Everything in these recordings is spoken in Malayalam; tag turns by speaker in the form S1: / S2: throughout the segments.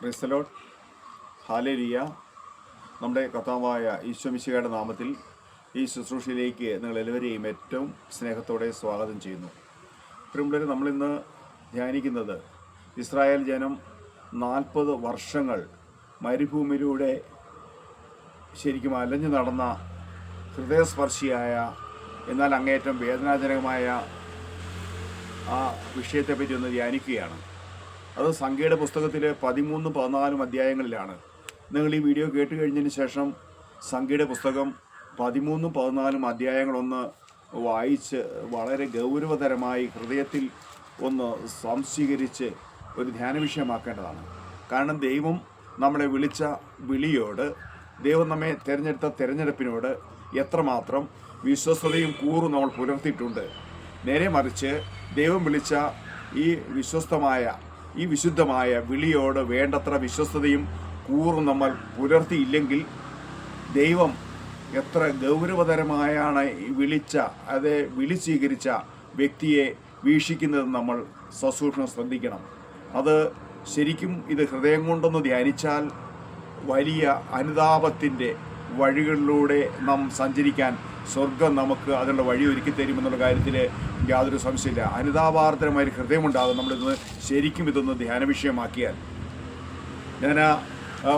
S1: ക്രിസ്തലോട്ട് ഹാലേലിയ. നമ്മുടെ കർത്താവായ ഈശ്വമിശികയുടെ നാമത്തിൽ ഈ ശുശ്രൂഷയിലേക്ക് നിങ്ങൾ എല്ലാവരെയും ഏറ്റവും സ്നേഹത്തോടെ സ്വാഗതം ചെയ്യുന്നു. പ്രിയമുള്ളവർ നമ്മളിന്ന് ധ്യാനിക്കുന്നത് ഇസ്രായേൽ ജനം നാൽപ്പത് വർഷങ്ങൾ മരുഭൂമിയിലൂടെ ശരിക്കും അലഞ്ഞു നടന്ന ഹൃദയസ്പർശിയായ എന്നാൽ അങ്ങേയറ്റം വേദനാജനകമായ ആ വിഷയത്തെപ്പറ്റി ഒന്ന് ധ്യാനിക്കുകയാണ്. അത് സംഖ്യയുടെ പുസ്തകത്തിൽ പതിമൂന്നും പതിനാലും അധ്യായങ്ങളിലാണ്. നിങ്ങൾ ഈ വീഡിയോ കേട്ട് കഴിഞ്ഞതിന് ശേഷം സംഖ്യയുടെ പുസ്തകം പതിമൂന്നും പതിനാലും അധ്യായങ്ങളൊന്ന് വായിച്ച് വളരെ ഗൗരവതരമായി ഹൃദയത്തിൽ ഒന്ന് സംസ്വീകരിച്ച് ഒരു ധ്യാന വിഷയമാക്കേണ്ടതാണ്. കാരണം ദൈവം നമ്മളെ വിളിച്ച വിളിയോട് ദൈവം നമ്മെ തിരഞ്ഞെടുത്ത തിരഞ്ഞെടുപ്പിനോട് എത്രമാത്രം വിശ്വസ്തതയും കൂറും നമ്മൾ പുലർത്തിയിട്ടുണ്ട്. നേരെ മറിച്ച് ദൈവം വിളിച്ച ഈ വിശ്വസ്തമായ ഈ വിശുദ്ധമായ വിളിയോട് വേണ്ടത്ര വിശ്വസ്തയും കൂറും നമ്മൾ പുലർത്തിയില്ലെങ്കിൽ ദൈവം എത്ര ഗൗരവതരമായാണ് വിളിച്ച അത് വിളി സ്വീകരിച്ച വ്യക്തിയെ വീക്ഷിക്കുന്നത് നമ്മൾ സസൂക്ഷ്മം ശ്രദ്ധിക്കണം. അത് ശരിക്കും ഇത് ഹൃദയം കൊണ്ടൊന്ന് ധ്യാനിച്ചാൽ വലിയ അനുതാപത്തിന്റെ വഴികളിലൂടെ നാം സഞ്ചരിക്കാൻ സ്വർഗം നമുക്ക് അതിനുള്ള വഴി ഒരുക്കി തരുമെന്നുള്ള കാര്യത്തിൽ യാതൊരു സംശയമില്ല. അനുതാപാർദ്രമായ ഒരു ഹൃദയമുണ്ടാകും നമ്മളിന്ന് ശരിക്കും ഇതൊന്ന് ധ്യാന വിഷയമാക്കിയാൽ. ഞാൻ ആ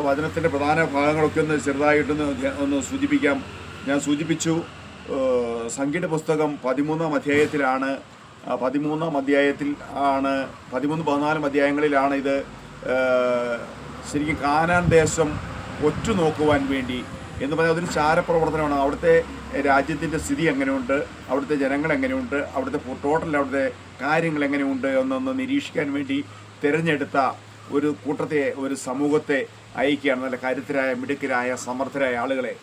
S1: വചനത്തിന്റെ പ്രധാന ഭാഗങ്ങളൊക്കെ ഒന്ന് ചെറുതായിട്ടൊന്ന് ഒന്ന് സൂചിപ്പിക്കാം. ഞാൻ സൂചിപ്പിച്ചു സംഗീത പുസ്തകം പതിമൂന്നാം അധ്യായത്തിലാണ് പതിമൂന്നാം അധ്യായത്തിൽ ആണ് പതിമൂന്ന് പതിനാലും അധ്യായങ്ങളിലാണ് ഇത് ശരിക്കും കാനാൻ ദേശം ഒറ്റുനോക്കുവാൻ വേണ്ടി എന്ന് പറഞ്ഞാൽ അതൊരു ചാരപ്രവർത്തനമാണ്. അവിടുത്തെ രാജ്യത്തിന്റെ സ്ഥിതി എങ്ങനെയുണ്ട്? അവിടുത്തെ ജനങ്ങൾ എങ്ങനെയുണ്ട്? അവിടുത്തെ ടോട്ടൽ അവിടുത്തെ കാര്യങ്ങൾ എങ്ങനെയുണ്ട്? എന്നൊന്ന് നിരീക്ഷിക്കാൻ വേണ്ടി തിരഞ്ഞെടുത്ത ഒരു കൂട്ടത്തെ ഒരു സമൂഹത്തെ അയക്കുകയാണ്. നല്ല കരുത്തരായ മിടുക്കരായ സമർത്ഥരായ ആളുകളെ.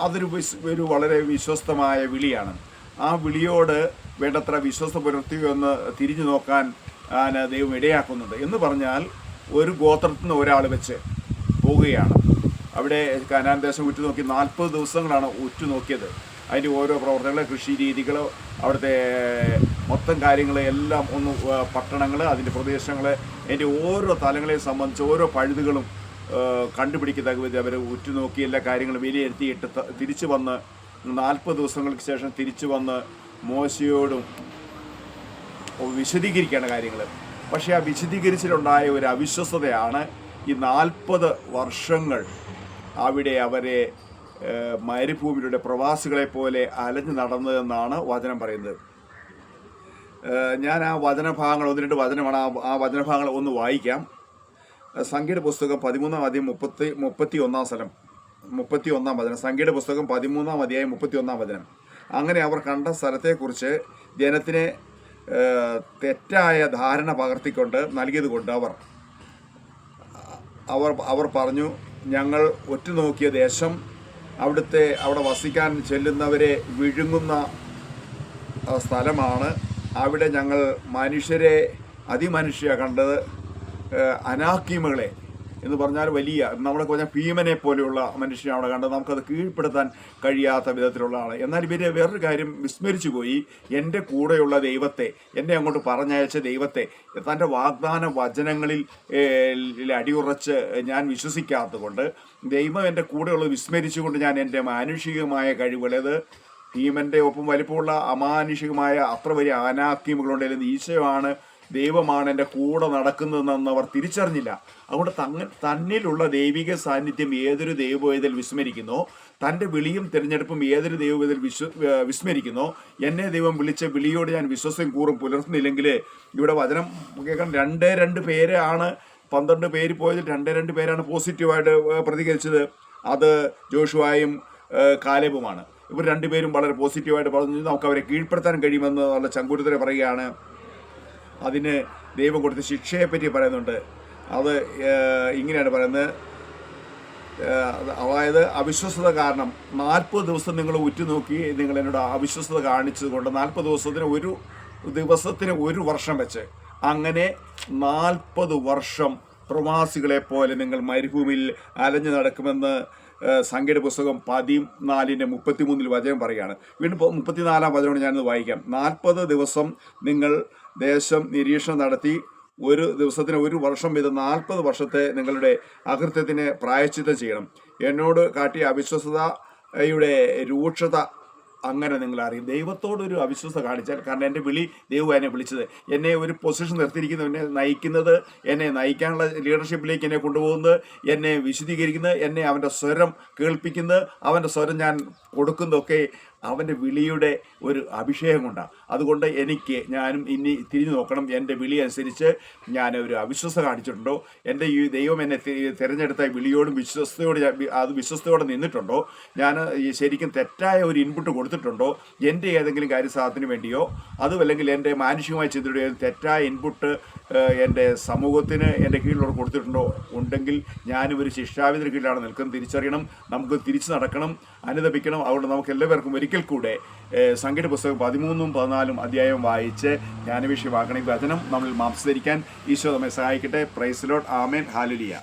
S1: അതൊരു ഒരു വളരെ വിശ്വസ്തമായ വിളിയാണ്. ആ വിളിയോട് വേണ്ടത്ര വിശ്വസ്ത പുലർത്തിയോ എന്ന് തിരിഞ്ഞു നോക്കാൻ ദൈവം ഇടയാക്കുന്നുണ്ട്. എന്ന് പറഞ്ഞാൽ ഒരു ഗോത്രത്തിൽ നിന്ന് ഒരാൾ വെച്ച് പോവുകയാണ്. അവിടെ കനാൻ ദേശം ഉറ്റുനോക്കി നാൽപ്പത് ദിവസങ്ങളാണ് ഉറ്റുനോക്കിയത്. അതിന്റെ ഓരോ പ്രവർത്തനങ്ങൾ കൃഷി രീതികൾ അവിടുത്തെ മൊത്തം കാര്യങ്ങൾ എല്ലാം ഒന്ന് പട്ടണങ്ങൾ അതിന്റെ പ്രദേശങ്ങൾ അതിന്റെ ഓരോ തലങ്ങളെ സംബന്ധിച്ച് ഓരോ പഴുതുകളും കണ്ടുപിടിക്കത്തക്ക വിധം അവർ ഉറ്റുനോക്കി എല്ലാ കാര്യങ്ങളും വിലയിരുത്തിയിട്ട് തിരിച്ചു വന്ന് നാൽപ്പത് ദിവസങ്ങൾക്ക് ശേഷം തിരിച്ചു വന്ന് മോശയോടും വിശദീകരിക്കേണ്ട കാര്യങ്ങൾ. പക്ഷേ ആ വിശദീകരിച്ചിലുണ്ടായ ഒരു അവിശ്വസതയാണ് ഈ നാൽപ്പത് വർഷങ്ങൾ അവിടെ അവരെ മരുഭൂമിയിലൂടെ പ്രവാസികളെ പോലെ അലഞ്ഞു നടന്നതെന്നാണ് വചനം പറയുന്നത്. ഞാൻ ആ വചനഭാഗങ്ങൾ ഒന്ന് രണ്ട് വചനമാണ് ആ ആ വചനഭാഗങ്ങൾ ഒന്ന് വായിക്കാം. സംഖ്യയുടെ പുസ്തകം പതിമൂന്നാം അധ്യായം മുപ്പത്തി മുപ്പത്തി ഒന്നാം സ്ഥലം. മുപ്പത്തി ഒന്നാം വചനം. സംഖ്യയുടെ പുസ്തകം പതിമൂന്നാം അധ്യായം മുപ്പത്തി ഒന്നാം വചനം. അങ്ങനെ അവർ കണ്ട സ്ഥലത്തെക്കുറിച്ച് ജനത്തിനെ തെറ്റായ ധാരണ പകർത്തിക്കൊണ്ട് നൽകിയത് കൊണ്ട് അവർ അവർ അവർ പറഞ്ഞു ഞങ്ങൾ ഒറ്റുനോക്കിയ ദേശം അവിടുത്തെ അവിടെ വസിക്കാൻ ചെല്ലുന്നവരെ വിഴുങ്ങുന്ന സ്ഥലമാണ്. അവിടെ ഞങ്ങൾ മനുഷ്യരെ അതിമനുഷ്യ കണ്ടത് അനാക്കീമകളെ എന്ന് പറഞ്ഞാൽ വലിയ നമ്മളെ പറഞ്ഞാൽ ഭീമനെ പോലെയുള്ള മനുഷ്യനെ അവിടെ കണ്ടത് നമുക്കത് കീഴ്പ്പെടുത്താൻ കഴിയാത്ത വിധത്തിലുള്ള ആൾ എന്നാൽ ഇവർ വേറൊരു കാര്യം വിസ്മരിച്ചു പോയി. എന്റെ കൂടെയുള്ള ദൈവത്തെ എന്നെ അങ്ങോട്ട് പറഞ്ഞയച്ച ദൈവത്തെ തന്റെ വാഗ്ദാന വചനങ്ങളിൽ അടിയുറച്ച് ഞാൻ വിശ്വസിക്കാത്തത് കൊണ്ട് ദൈവം എന്റെ കൂടെയുള്ളത് വിസ്മരിച്ചുകൊണ്ട് ഞാൻ എന്റെ മാനുഷികമായ കഴിവുകൾ അത് ഭീമന്റെ ഒപ്പം വലിപ്പമുള്ള അമാനുഷികമായ അത്ര വലിയ അനാക്യമുകളുണ്ടെങ്കിലും ഈശോയാണ് ദൈവമാണ് എന്റെ കൂടെ നടക്കുന്നതെന്ന് അവർ തിരിച്ചറിഞ്ഞില്ല. അതുകൊണ്ട് തങ്ങ തന്നിലുള്ള ദൈവിക സാന്നിധ്യം ഏതൊരു ദൈവവേദൽ വിസ്മരിക്കുന്നോ? തന്റെ വിളിയും തിരഞ്ഞെടുപ്പും ഏതൊരു ദൈവവേദൽ വിശ്വ വിസ്മരിക്കുന്നു? എന്നെ ദൈവം വിളിച്ച വിളിയോട് ഞാൻ വിശ്വസം കൂറും പുലർത്തുന്നില്ലെങ്കിൽ ഇവിടെ വചനം കേൾക്കാൻ രണ്ട് രണ്ട് പേരാണ് പന്ത്രണ്ട് പേര് പോയത് രണ്ട് രണ്ട് പേരാണ് പോസിറ്റീവായിട്ട് പ്രതികരിച്ചത്. അത് ജോഷുവായും കാലേബുമാണ്. ഇവർ രണ്ടുപേരും വളരെ പോസിറ്റീവായിട്ട് പറഞ്ഞു. നമുക്ക് അവരെ കീഴ്പ്പെടുത്താൻ കഴിയുമെന്ന് നല്ല ചങ്കൂറ്റത്തിന് പറയുകയാണ് അതിന് ദൈവം കൊടുത്ത ശിക്ഷയെപ്പറ്റി പറയുന്നുണ്ട്. അത് ഇങ്ങനെയാണ് പറയുന്നത്. അതായത് അവിശ്വസത കാരണം നാൽപ്പത് ദിവസം നിങ്ങൾ ഉറ്റുനോക്കി നിങ്ങൾ എന്നോട് അവിശ്വസത കാണിച്ചത് കൊണ്ട് നാൽപ്പത് ദിവസത്തിന് ഒരു ദിവസത്തിന് ഒരു വർഷം വെച്ച് അങ്ങനെ നാൽപ്പത് വർഷം പ്രവാസികളെ പോലെ നിങ്ങൾ മരുഭൂമിയിൽ അലഞ്ഞു നടക്കുമെന്ന് സംഖ്യയുടെ പുസ്തകം പതിനാലിന്റെ മുപ്പത്തിമൂന്നിൽ വചനം പറയുകയാണ്. വീണ്ടും മുപ്പത്തിനാലാം വചനമാണ് ഞാനിത് വായിക്കാം. നാൽപ്പത് ദിവസം നിങ്ങൾ ദേശം നിരീക്ഷണം നടത്തി ഒരു ദിവസത്തിന് ഒരു വർഷം വീതം നാൽപ്പത് വർഷത്തെ നിങ്ങളുടെ അകൃത്യത്തിന് പ്രായശ്ചിത്തം ചെയ്യണം. എന്നോട് കാട്ടിയ അവിശ്വസതയുടെ രൂക്ഷത അങ്ങനെ നിങ്ങൾ അറിയും ദൈവത്തോടൊരു അവിശ്വാസ കാണിച്ചാൽ കാരണം എന്റെ വിളി ദൈവം എന്നെ വിളിച്ചത്. എന്നെ ഒരു പൊസിഷൻ നിർത്തിയിരിക്കുന്നത് എന്നെ നയിക്കുന്നത് എന്നെ നയിക്കാനുള്ള ലീഡർഷിപ്പിലേക്ക് എന്നെ കൊണ്ടുപോകുന്നത് എന്നെ വിശദീകരിക്കുന്നത് എന്നെ അവന്റെ സ്വരം കേൾപ്പിക്കുന്നത് അവന്റെ സ്വരം ഞാൻ കൊടുക്കുന്നതൊക്കെ അവന്റെ വിളിയുടെ ഒരു അഭിഷേകം കൊണ്ടാണ് അതുകൊണ്ട് എനിക്ക് ഞാനും ഇനി തിരിഞ്ഞു നോക്കണം. എന്റെ വിളി അനുസരിച്ച് ഞാൻ ഒരു അവിശ്വസത കാണിച്ചിട്ടുണ്ടോ? എന്റെ ഈ ദൈവം എന്നെ തിരഞ്ഞെടുത്ത വിളിയോടും വിശ്വസ്തയോട് അത് വിശ്വസ്തയോടെ നിന്നിട്ടുണ്ടോ? ഞാൻ ശരിക്കും തെറ്റായ ഒരു ഇൻപുട്ട് കൊടുത്തിട്ടുണ്ടോ? എന്റെ ഏതെങ്കിലും കാര്യസാധനത്തിന് വേണ്ടിയോ? അതുമല്ലെങ്കിൽ എന്റെ മാനുഷികമായ ചിന്തയുടെ തെറ്റായ ഇൻപുട്ട് എന്റെ സമൂഹത്തിന് എന്റെ കീഴിലൂടെ കൊടുത്തിട്ടുണ്ടോ? ഉണ്ടെങ്കിൽ ഞാനും ഒരു ശിക്ഷാവിധിന് കീഴിലാണ് നിൽക്കുന്നത്. തിരിച്ചറിയണം. നമുക്ക് തിരിച്ചു നടക്കണം. അനുദപിക്കണം. അതുകൊണ്ട് നമുക്ക് എല്ലാവർക്കും ഒരിക്കൽ കൂടെ സംഗീത പുസ്തകം പതിമൂന്നും പതിനാലും അധ്യായം വായിച്ച് ജ്ഞാനവിഷയമാക്കണം വചനം നമ്മൾ മാംസധരിക്കാൻ ഈശോ നമ്മെ സഹായിക്കട്ടെ. പ്രൈസ് ലോഡ് ആമേൻ ഹാലുലിയ